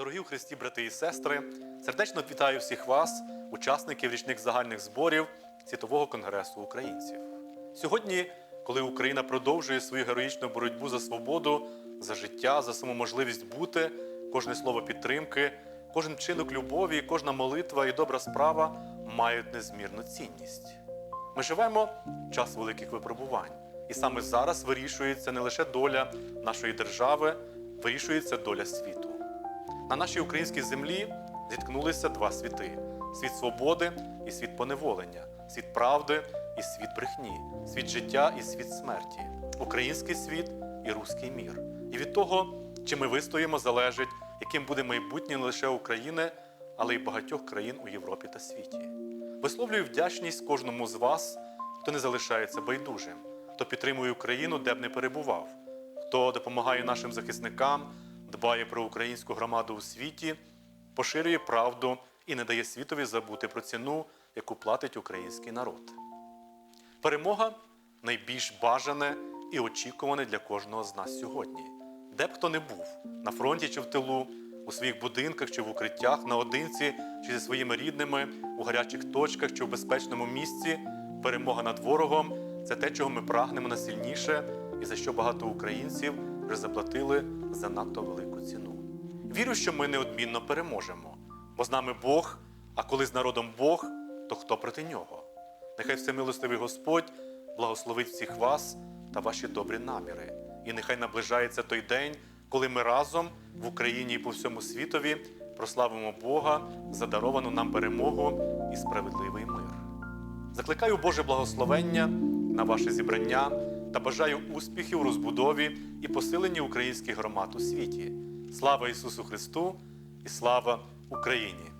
Дорогі у Христі, брати і сестри, сердечно вітаю всіх вас, учасників річних загальних зборів Світового конгресу українців. Сьогодні, коли Україна продовжує свою героїчну боротьбу за свободу, за життя, за саму можливість бути, кожне слово підтримки, кожен вчинок любові, кожна молитва і добра справа мають незмірну цінність. Ми живемо в час великих випробувань, і саме зараз вирішується не лише доля нашої держави, вирішується доля світу. На нашій українській землі зіткнулися два світи: світ свободи і світ поневолення, світ правди і світ брехні, світ життя і світ смерті, український світ і руський мір. І від того, чи ми вистоїмо, залежить, яким буде майбутнє не лише України, але й багатьох країн у Європі та світі. Висловлюю вдячність кожному з вас, хто не залишається байдужим, хто підтримує Україну, де б не перебував, хто допомагає нашим захисникам, дбає про українську громаду у світі, поширює правду і не дає світові забути про ціну, яку платить український народ. Перемога найбільш бажане і очікуване для кожного з нас сьогодні. Де б хто не був на фронті чи в тилу, у своїх будинках чи в укриттях, наодинці чи зі своїми рідними, у гарячих точках чи в безпечному місці, перемога над ворогом це те, чого ми прагнемо найсильніше і за що багато українців вже заплатили занадто велику ціну. Вірю, що ми неодмінно переможемо, бо з нами Бог, а коли з народом Бог, то хто проти нього? Нехай всемилостивий Господь благословить всіх вас та ваші добрі наміри. І нехай наближається той день, коли ми разом в Україні і по всьому світові прославимо Бога за даровану нам перемогу і справедливий мир. Закликаю Боже благословення на ваше зібрання та бажаю успіхів у розбудові і посиленні українських громад у світі. Слава Ісусу Христу і слава Україні!